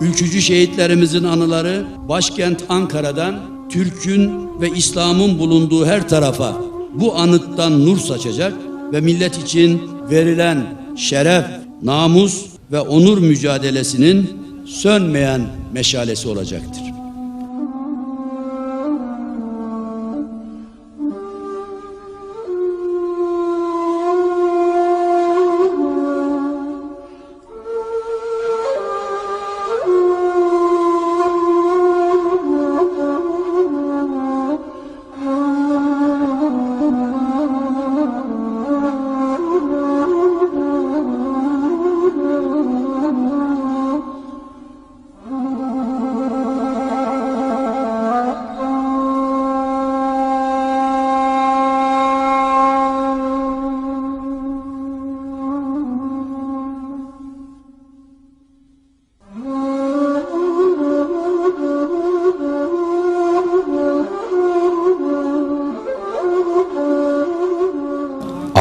Ülkücü şehitlerimizin anıları başkent Ankara'dan Türk'ün ve İslam'ın bulunduğu her tarafa bu anıttan nur saçacak ve millet için verilen şeref, namus ve onur mücadelesinin sönmeyen meşalesi olacaktır.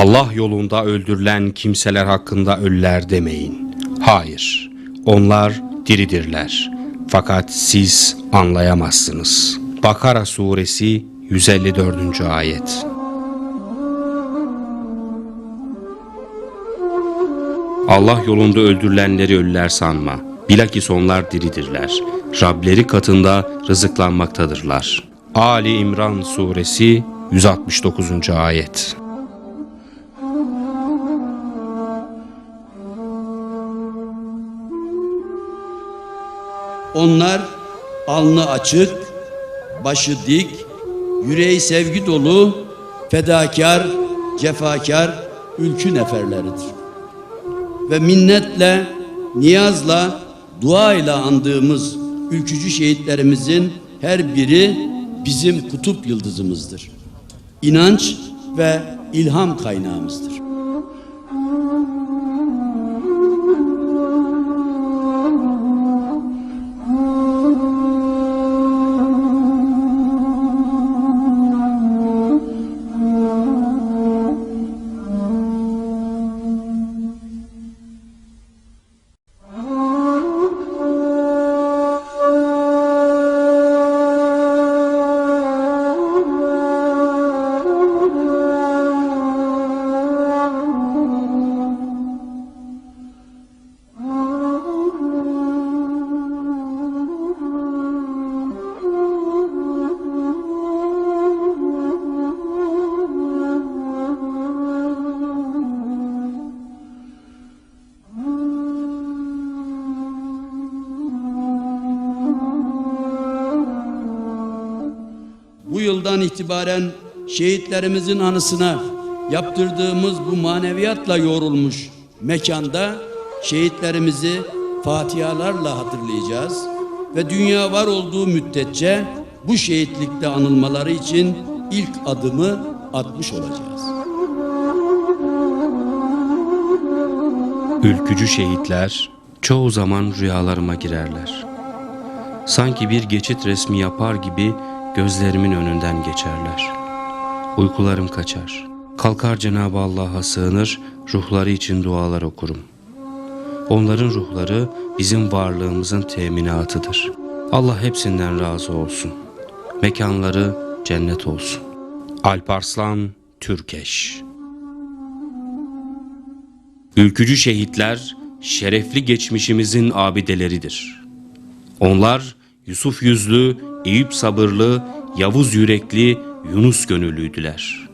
Allah yolunda öldürülen kimseler hakkında ölüler demeyin. Hayır, onlar diridirler. Fakat siz anlayamazsınız. Bakara suresi 154. ayet. Allah yolunda öldürülenleri ölüler sanma. Bilakis onlar diridirler. Rableri katında rızıklanmaktadırlar. Ali İmran suresi 169. ayet. Onlar alnı açık, başı dik, yüreği sevgi dolu, fedakar, cefakar, ülkü neferleridir. Ve minnetle, niyazla, duayla andığımız ülkücü şehitlerimizin her biri bizim kutup yıldızımızdır. İnanç ve ilham kaynağımızdır. Bu yıldan itibaren şehitlerimizin anısına yaptırdığımız bu maneviyatla yoğrulmuş mekanda şehitlerimizi fatihalarla hatırlayacağız ve dünya var olduğu müddetçe bu şehitlikte anılmaları için ilk adımı atmış olacağız. Ülkücü şehitler çoğu zaman rüyalarıma girerler. Sanki bir geçit resmi yapar gibi gözlerimin önünden geçerler. Uykularım kaçar. Kalkar Cenab-ı Allah'a sığınır, ruhları için dualar okurum. Onların ruhları bizim varlığımızın teminatıdır. Allah hepsinden razı olsun. Mekanları cennet olsun. Alparslan Türkeş Ülkücü şehitler şerefli geçmişimizin abideleridir. Onlar Yusuf yüzlü, Eyüp sabırlı, Yavuz yürekli, Yunus gönüllüydüler.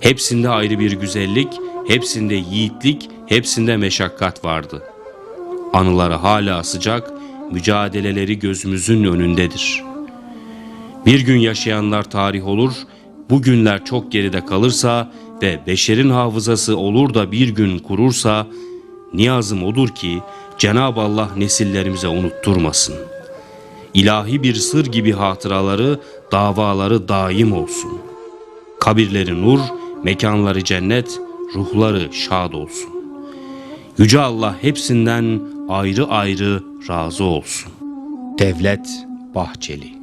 Hepsinde ayrı bir güzellik, hepsinde yiğitlik, hepsinde meşakkat vardı. Anıları hala sıcak, mücadeleleri gözümüzün önündedir. Bir gün yaşayanlar tarih olur, bu günler çok geride kalırsa ve beşerin hafızası olur da bir gün kurursa, niyazım odur ki Cenab-ı Allah nesillerimize unutturmasın. İlahi bir sır gibi hatıraları, davaları daim olsun. Kabirleri nur, mekanları cennet, ruhları şad olsun. Yüce Allah hepsinden ayrı ayrı razı olsun. Devlet Bahçeli